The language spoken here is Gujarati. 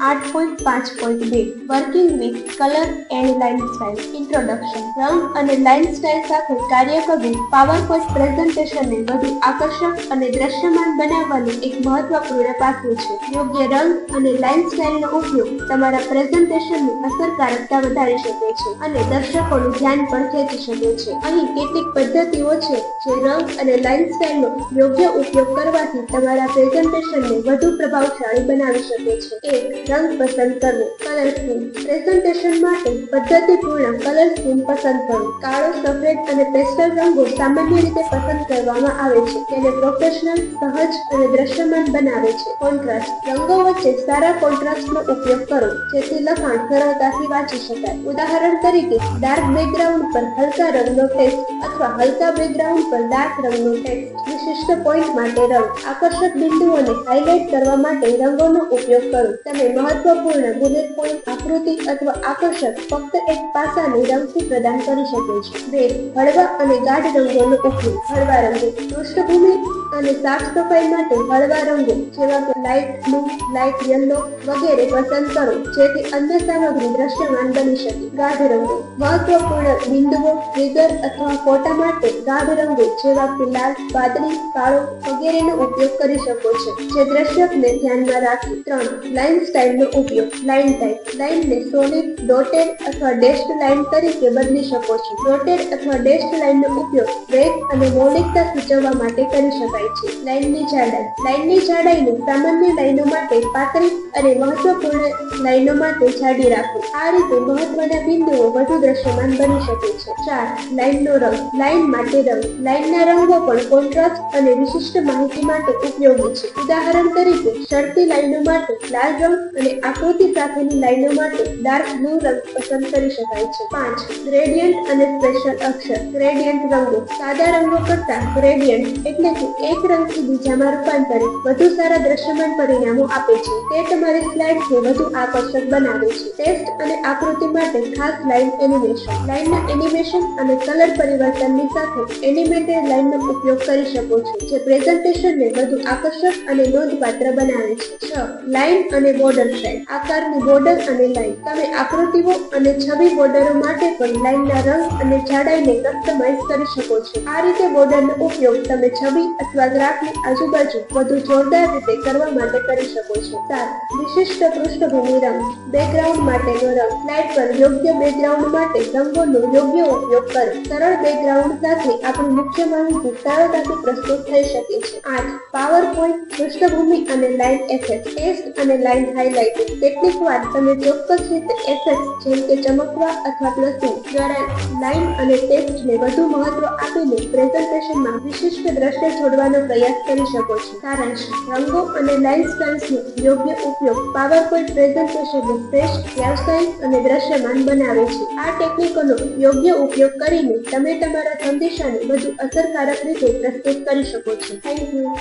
આઠ પોઈન્ટ પાંચ પોઈન્ટ બે working with colour and line style introduction રંગ અને લાઇન સ્ટાઇલ સાથે કાર્ય કરવું પાવર પોઈન્ટ પ્રેઝન્ટેશનને વધુ આકર્ષક અને દ્રશ્યમાન બનાવવાનું એક મહત્વપૂર્ણ પાસું છે. યોગ્ય રંગ અને લાઇન સ્ટાઇલનો ઉપયોગ તમારા પ્રેઝન્ટેશનની અસરકારકતા વધારી શકે છે અને દર્શકોનું ધ્યાન પણ ખેંચી શકે છે. અહીં કેટલીક પદ્ધતિઓ છે જે રંગ અને લાઇન સ્ટાઇલનો યોગ્ય ઉપયોગ કરવાથી તમારા પ્રેઝન્ટેશનને વધુ પ્રભાવશાળી બનાવી શકે છે. એક રંગ પસંદ કરવો. કલર પ્રેઝન્ટેશન માટે પદ્ધતિપૂર્ણ કલર પસંદ કરો. કાળો, સફેદ અને પેસ્ટલ રંગો સામાન્ય રીતે પસંદ કરવામાં આવે છે. તેને પ્રોફેશનલ સહજ અને દ્રશ્યમાન બનાવે છે. કોન્ટ્રાસ્ટ રંગો વચ્ચે સારા કોન્ટ્રાસ્ટનો ઉપયોગ કરો. જેથી લખાણ સરળતાથી વાંચી શકાય. ઉદાહરણ તરીકે ડાર્ક બેકગ્રાઉન્ડ પર હલકા રંગનો ટેક્સ્ટ અથવા હલકા બેકગ્રાઉન્ડ પર ડાર્ક રંગનો ટેક્સ્ટ વિશિષ્ટ પોઈન્ટ માટે રંગ. આકર્ષક બિંદુઓને હાઇલાઇટ કરવા માટે રંગોનો ઉપયોગ કરો. તમે મહત્વપૂર્ણ બુલેટ પોઈન્ટ આકૃતિ અથવા આકર્ષક ફક્ત એક પાસાને રંગથી પ્રદાન કરી શકે છે. બે હળવા અને ગાઢ રંગોનો ઉપયોગ. હળવા રંગો પૃષ્ઠભૂમિ અને સાફ સફાઈ માટે હળવા રંગો, જેવા કે લાઇટ બ્લુ લાઇટ યલો વગેરે પસંદ કરો, જેથી અન્ય સામગ્રી દ્રશ્યમાન બની શકે. ગાઢ રંગો, મહત્વપૂર્ણ બિંદુઓ ટ્રિગર અથવા ફોટા માટે ગાઢ રંગો, જેવા કે લાલ, વાદળી, કાળો વગેરેનો ઉપયોગ કરી શકો છો, જે દ્રશ્યકને ધ્યાનમાં રાખી ત્રણ લાઇન સ્ટાઇલનો ઉપયોગ. લાઇન ટાઈપ લાઇનને સોલિડ ડોટેડ અથવા ડેશ્ડ લાઇન તરીકે બદલી શકો છો. ડોટેડ અથવા ડેશ્ડ લાઇનનો ઉપયોગ વેગ અને મૌલિકતા સૂચવવા માટે કરી શકાય છે. લાઇનની જાડાઈ લાઇનની જાડાઈને સામાન્ય લાઇનો માટે પાતળી અને મહત્વપૂર્ણ લાઇનો માટે જાડી રાખો. આ રીતે મહત્વના બિંદુઓ વધુ દ્રશ્યમાન બની શકે છે. ચાર લાઇનનો રંગ લાઇન માટે રંગ. લાઇનના રંગો પણ કોન્ટ્રાસ્ટ અને વિશિષ્ટ માહિતી માટે ઉપયોગી છે. ઉદાહરણ તરીકે શરતી લાઈનો માટે લાલ રંગ અને આકૃતિ સાથેની લાઇનો માટે ડાર્ક બ્લુ રંગ પસંદ કરી શકાય છે. પાંચ, ગ્રેડિયન્ટ અને સ્પેશિયલ અક્ષર. ગ્રેડિયન્ટ રંગો સાદા રંગો કરતા ગ્રેડિયન્ટ એટલે કે એક રંગથી બીજામાં રૂપાંતરિત વધુ સારા દ્રશ્યમાન પરિણામો આપે છે. તે તમારી સ્લાઇડ્સને વધુ આકર્ષક બનાવે છે. ટેક્સ્ટ અને આકૃતિ માટે ખાસ લાઇન એનિમેશન. લાઇનના એનિમેશન અને કલર પરિવર્તનની સાથે એનિમેટેડ લાઇનનો ઉપયોગ કરી શકો છો, જે પ્રેઝન્ટેશનને વધુ આકર્ષક અને નોંધપાત્ર બનાવે છે. છ લાઇન અને બોર્ડર સ્ટાઇલ આકારની બોર્ડર અને લાઇન તમે આકૃતિઓ અને છબી બોર્ડરો માટે પણ લાઇનના રંગ અને જાડાઈને કસ્ટમાઇઝ કરી શકો છો. આ રીતે બોર્ડરનો ઉપયોગ તમે છબી અથવા ગ્રાફની આજુબાજુ વધુ જોરદાર રીતે કરવા માટે કરી શકો છો. સાત વિશિષ્ટ પૃષ્ઠભૂમિ રંગ. બેકગ્રાઉન્ડ માટેનો રંગ. સ્લાઇડ પર યોગ્ય બેકગ્રાઉન્ડ માટે રંગોનો યોગ્ય ઉપયોગ કરો. સરળ બેકગ્રાઉન્ડ સાથે આપણી મુખ્ય માહિતી સરળતાથી પ્રસ્તુત થઈ શકે છે. આઠ. પાવર પોઈન્ટ પૃષ્ઠભૂમિ અને લાઇન એફેક્ટ ટેસ્ટ અને લાઇન હાઇલાઇટિંગ કેટલીક વાર તમે ચોક્કસ રીતે એફેક્ટ જેમ કે ચમકવા અથવા પ્લસિંગ દ્વારા લાઇન અને ટેક્સ્ટને વધુ મહત્વ આપીને પ્રેઝન્ટેશનમાં વિશિષ્ટ દ્રશ્ય જોડવાનો પ્રયાસ કરી શકો છો. સારાંશ, રંગો અને લાઇન સ્ટાઇલ્સનો યોગ્ય ઉપયોગ પાવરપોઈન્ટ પ્રેઝન્ટેશનને શ્રેષ્ઠ વ્યાવસાયિક અને દ્રશ્યમાન બનાવે છે. આ ટેકનિકોનો યોગ્ય ઉપયોગ કરીને તમે તમારા સંદેશાને વધુ અસરકારક રીતે પ્રસ્તુત કરી શકો છો. Thank you